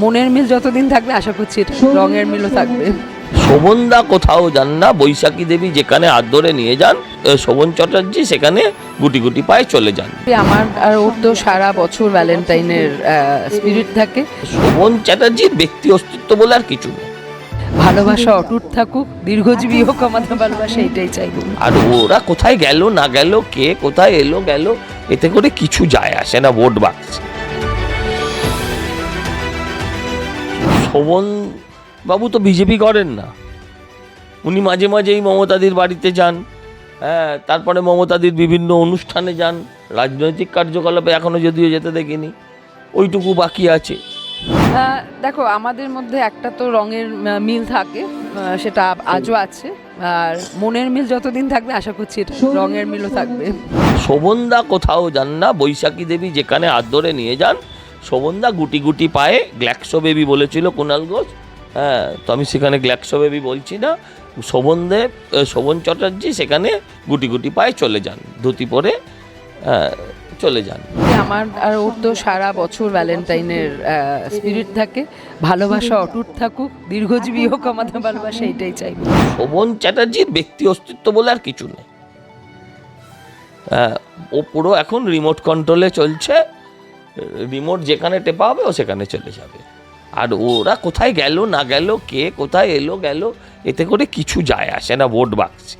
মনের মিল যতদিন থাকবে আশা করছি এটা রঙের মিলও থাকবে। শোভনদা কোথাও যান না বৈশাখী দেবী যেখানে হাত ধরে নিয়ে যান শোভন চ্যাটার্জি সেখানে গুটি গুটি পায়ে চলে যান। আমার আর ওর তো সারা বছর ভ্যালেন্টাইনের স্পিরিট থাকে। শোভন চ্যাটার্জির ব্যক্তি অস্তিত্ব বলে আর কিছু নেই। ভালোবাসা অটুট থাকুক দীর্ঘজীবী হোক আমাদের ভালোবাসা এটাই চাইব। আর ওরা কোথায় গেল না গেল কে কোথায় এলো গেল এতে করে কিছু যায় আসে না ভোট বাক্স শোভন বাবু তো বিজেপি করেন না। উনি মাঝে মাঝেই মমতাদির বাড়িতে যান হ্যাঁ তারপরে মমতাদির বিভিন্ন অনুষ্ঠানে যান রাজনৈতিক কার্যকলাপে এখনও যদিও যেতে দেখিনি ওইটুকু বাকি আছে। দেখো আমাদের মধ্যে একটা তো রঙের মিল থাকে সেটা আজও আছে আর মনের মিল যতদিন থাকবে আশা করছি এটা রঙের মিলও থাকবে। শোভনদা কোথাও যান না বৈশাখী দেবী যেখানে হাত ধরে নিয়ে যান শোভনদা গুটি গুটি পায়ে গ্ল্যাক্সো বেবি বলেছিল কুণাল ঘোষ। হ্যাঁ তো আমি সেখানে গ্ল্যাক্সো বেবি বলছি না। শোভন দেব শোভন চ্যাটার্জি সেখানে গুটি গুটি পায়ে চলে যান ধুতি পরে হ্যাঁ, চলে যান। আমার আর ওর তো সারা বছর ভ্যালেন্টাইনের স্পিরিট থাকে। ভালোবাসা অটুট থাকুক দীর্ঘজীবী হোক আমাদের ভালোবাসা এটাই চাই। শোভন চ্যাটার্জির ব্যক্তি অস্তিত্ব বলে আর কিছু নেই। ও পুরো এখন রিমোট কন্ট্রোলে চলছে। রিমোট যেখানে টেপা হবে, ও সেখানে চলে যাবে। আর ওরা কোথায় গেল, না গেল, কে কোথায় এলো, গেল, এতে করে কিছু যায় আসে না ভোট বাক্সে